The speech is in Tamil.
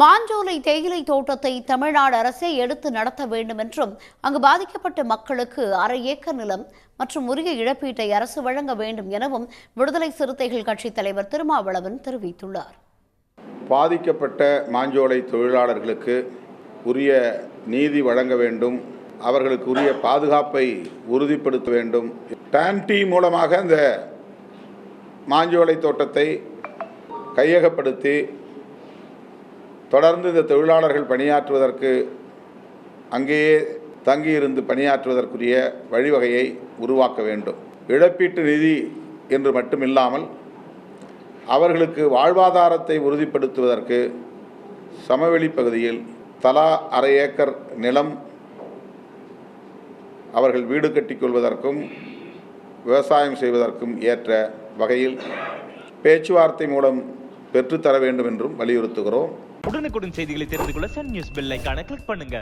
மாஞ்சோலை தேயிலை தோட்டத்தை தமிழ்நாடு அரசே எடுத்து நடத்த வேண்டும் என்றும் அங்கு பாதிக்கப்பட்ட மக்களுக்கு அரை ஏக்கர் நிலம் மற்றும் உரிய இழப்பீட்டை அரசு வழங்க வேண்டும் எனவும் விடுதலை சிறுத்தைகள் கட்சித் தலைவர் திருமாவளவன் தெரிவித்துள்ளார். பாதிக்கப்பட்ட மாஞ்சோலை தொழிலாளர்களுக்கு உரிய நீதி வழங்க வேண்டும் அவர்களுக்கு உரிய பாதுகாப்பை உறுதிப்படுத்த வேண்டும். டான்டி மூலமாக இந்த மாஞ்சோலை தோட்டத்தை கையகப்படுத்தி தொடர்ந்து இந்த தொழிலாளர்கள் பணியாற்றுவதற்கு அங்கேயே தங்கியிருந்து பணியாற்றுவதற்குரிய வழிவகையை உருவாக்க வேண்டும். இழப்பீட்டு நிதி என்று மட்டுமில்லாமல் அவர்களுக்கு வாழ்வாதாரத்தை உறுதிப்படுத்துவதற்கு சமவெளி பகுதியில் தலா அரை ஏக்கர் நிலம் அவர்கள் வீடு கட்டிக்கொள்வதற்கும் விவசாயம் செய்வதற்கும் ஏற்ற வகையில் பேச்சுவார்த்தை மூலம் பெற்றுத்தர வேண்டும் என்றும் வலியுறுத்துகிறோம். உடனுக்குடன் செய்திகளை தெரிந்து கொள்ள சன் நியூஸ் பெல் ஐகானை கிளிக் பண்ணுங்க.